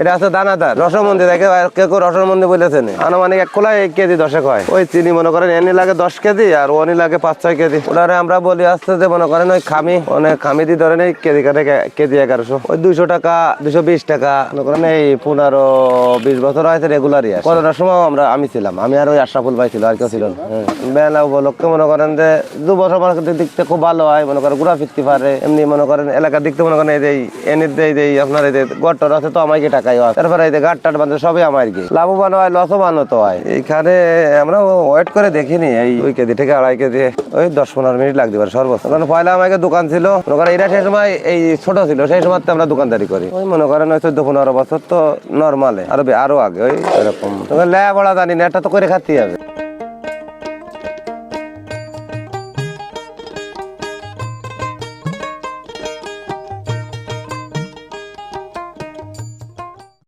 এটা আছে দানাদার, রসমন্দি, দেখে কেউ কেউ রসমন্দি বলেছেন। আনুমানিক এক খোলা এক কেজি দশেক হয়। ওই চিনি মনে করেন, এনি লাগে দশ কেজি আর ওনি লাগে পাঁচ ছয় কেজি। ওটারে আমরা বলি আসতে যে, মনে করেন ওই খামি অনেক খামি দিয়ে ধরেন এই কেজি কাটে কেজি এগারোশো। ওই দুইশো টাকা দুশো বিশ টাকা, মনে করেন এই পনেরো বিশ বছর হয়েছে রেগুলারই করোনার সময় আমরা, আমি ছিলাম। আমি আর ওই আশরাফুল ভাই ছিল, আর কেউ ছিল। হ্যাঁ। মেলা উপলক্ষে মনে করেন যে, দু বছর দিক থেকে খুব ভালো হয়, মনে করেন ঘুরা ফিরতে পারে। এমনি মনে করেন, এলাকার থেকে মনে করেন এই যে এনের যে আপনার এই যে গড়টর আছে, তো আমাকে টাকাই হয়। তারপরে এই যে টাট বাঁধে, সবই আমার কি। লাভবান হয়, লসবান তো হয়। এইখানে আমরা ওয়েট করে দেখিনি, এই দুই কেজি থেকে আড়াই কেজি, ওই দশ পনেরো মিনিট লাগতে পারে সর্বোচ্চ। কারণ পয়লা আমাকে দোকান ছিল, মনে করেন এটা সেই সময় এই ছোট ছিল, সেই সময় তো আমরা দোকানদারি করি। ওই মনে করেন ওই চোদ্দ পনেরো বছর তো নর্মালে আরও আরও আগে, ওই এরকম। লেয়া বড়া জানি না, এটা তো করে খাতে হবে।